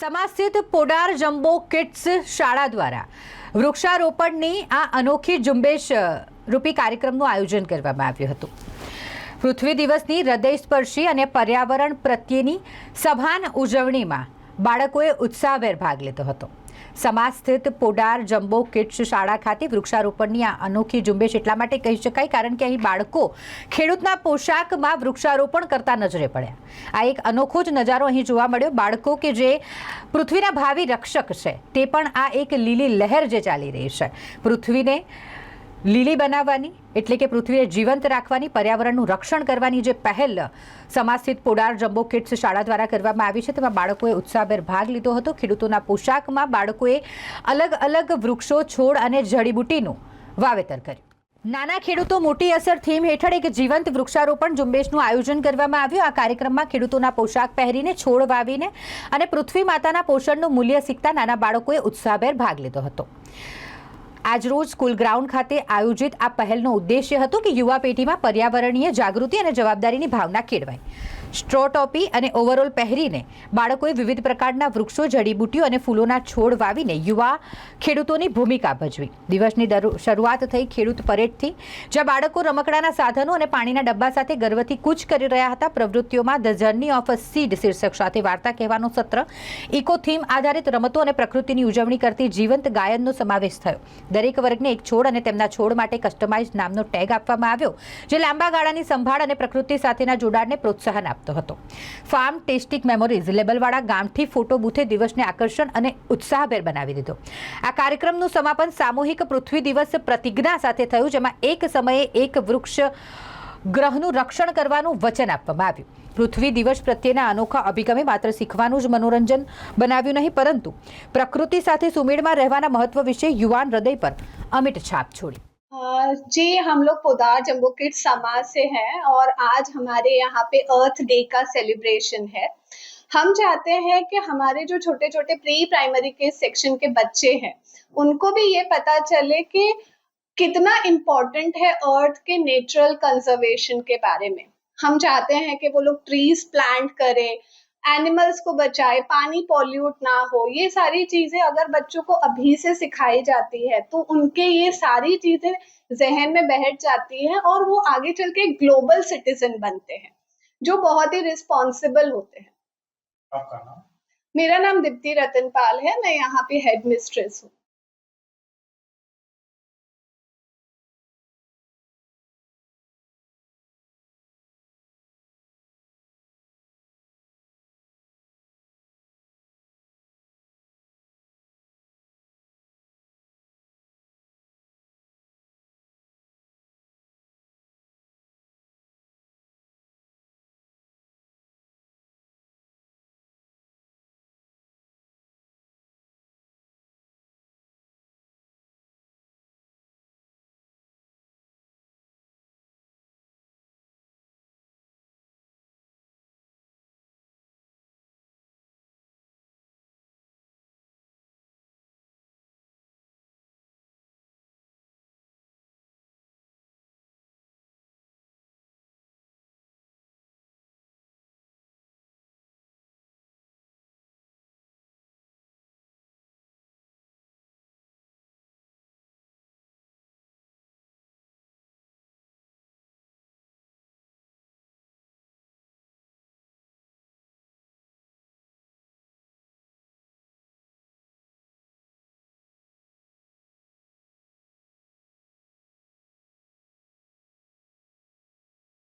સમાજસ્થિત Podar jumbo kids શાળા દ્વારા વૃક્ષારોપણની આ અનોખી ઝુંબેશ રૂપી કાર્યક્રમનું આયોજન કરવામાં આવ્યું હતું. પૃથ્વી દિવસની હૃદયસ્પર્શી અને પર્યાવરણ પ્રત્યેની સભાન ઉજવણીમાં બાળકોએ ઉત્સાહભેર ભાગ લીધો હતો. સમાજ સ્થિત પોડાર જમ્બો કિડ્સ શાળા ખાતે વૃક્ષારોપણની આ અનોખી ઝુંબેશ એટલા માટે કહી શકાય, કારણ કે અહીં બાળકો ખેડૂતના પોશાકમાં વૃક્ષારોપણ કરતા નજરે પડ્યા. આ એક અનોખો જ નજારો અહીં જોવા મળ્યો. બાળકો કે જે પૃથ્વીના ભાવિ રક્ષક છે, તે પણ આ એક લીલી લહેર જે ચાલી રહી છે. પૃથ્વીને લીલી બનાવવાની એટલે કે પૃથ્વીને જીવંત રાખવાની, પર્યાવરણનું રક્ષણ કરવાની જે પહેલ સમાસ્થિત પોડાર જમ્બો કિડ્સ શાળા દ્વારા કરવામાં આવી છે, તેમાં બાળકોએ ઉત્સાહભેર ભાગ લીધો હતો. ખેડૂતોના પોશાકમાં બાળકોએ અલગ અલગ વૃક્ષો, છોડ અને જડીબુટીનું વાવેતર કર્યું. નાના ખેડૂતો મોટી અસર થીમ હેઠળ એક જીવંત વૃક્ષારોપણ ઝુંબેશનું આયોજન કરવામાં આવ્યું. આ કાર્યક્રમમાં ખેડૂતોના પોશાક પહેરીને, છોડ વાવીને અને પૃથ્વી માતાના પોષણનું મૂલ્ય શીખતા નાના બાળકોએ ઉત્સાહભેર ભાગ લીધો હતો. આજરોજ સ્કૂલ ગ્રાઉન્ડ ખાતે આયોજિત આ પહેલનો ઉદ્દેશ્ય હતો કે યુવા પેઢીમાં પર્યાવરણીય જાગૃતિ અને જવાબદારીની ભાવના કેળવાય. સ્ટ્રો ટોપી અને ઓવરઓલ પહેરીને બાળકોએ વિવિધ પ્રકારના વૃક્ષો જડીબુટીઓ અને ફૂલોના છોડ વાવીને યુવા ખેડૂતોની ભૂમિકા ભજવી. દિવસની શરૂઆત થઈ ખેડૂત પરેડથી, જ્યાં બાળકો રમકડાના સાધનો અને પાણીના ડબ્બા સાથે ગર્વથી કૂચ કરી રહ્યા હતા. પ્રવૃત્તિઓમાં the journey of a seed શીર્ષક સાથે વાર્તા કહેવાનું સત્ર, ઇકો થીમ આધારિત રમતો અને પ્રકૃતિની ઉજવણી કરતી જીવંત ગાયનનો સમાવેશ થયો. દરેક વર્ગને એક છોડ અને તેમના છોડ માટે કસ્ટમાઇઝ નામનો ટેગ આપવામાં આવ્યો, જે લાંબા ગાળાની સંભાળ અને પ્રકૃતિ સાથેના જોડાણને પ્રોત્સાહન આપતો હતો. ફાર્મ ટેસ્ટિક મેમોરીઝ લેબલવાળા ગામઠી ફોટો બુથે દિવસને આકર્ષણ અને ઉત્સાહભેર બનાવી દીધો. આ કાર્યક્રમનું સમાપન સામૂહિક પૃથ્વી દિવસ પ્રતિજ્ઞા સાથે થયું, જેમાં એક સમયે એક વૃક્ષ ગ્રહનું રક્ષણ કરવાનું વચન આપવામાં આવ્યું. પૃથ્વી દિવસ પ્રત્યેના અનોખા અભિગમે માત્ર શીખવાનું જ મનોરંજન બનાવ્યું નહીં, પરંતુ પ્રકૃતિ સાથે સુમેળમાં રહેવાના મહત્વ વિશે યુવાન હૃદય પર અમિટ છાપ છોડી. जी, हम लोग पोदार जम्बो किड समाज से हैं और आज हमारे यहाँ पे अर्थ डे का सेलिब्रेशन है। हम चाहते हैं कि हमारे जो छोटे छोटे प्री प्राइमरी के सेक्शन के बच्चे हैं, उनको भी ये पता चले कि कितना इम्पोर्टेंट है अर्थ के नेचुरल कंजर्वेशन के बारे में। हम चाहते हैं कि वो लोग ट्रीज प्लांट करें एनिमल्स को बचाए पानी पॉल्यूट ना हो ये सारी चीज़ें अगर बच्चों को अभी से सिखाई जाती है तो उनके ये सारी चीज़ें जहन में बैठ जाती हैं और वो आगे चल के ग्लोबल सिटीजन बनते हैं जो बहुत ही रिस्पॉन्सिबल होते हैं। आपका नाम? मेरा नाम दीप्ति रतनपाल है मैं यहाँ पे हेड मिस्ट्रेस हूँ।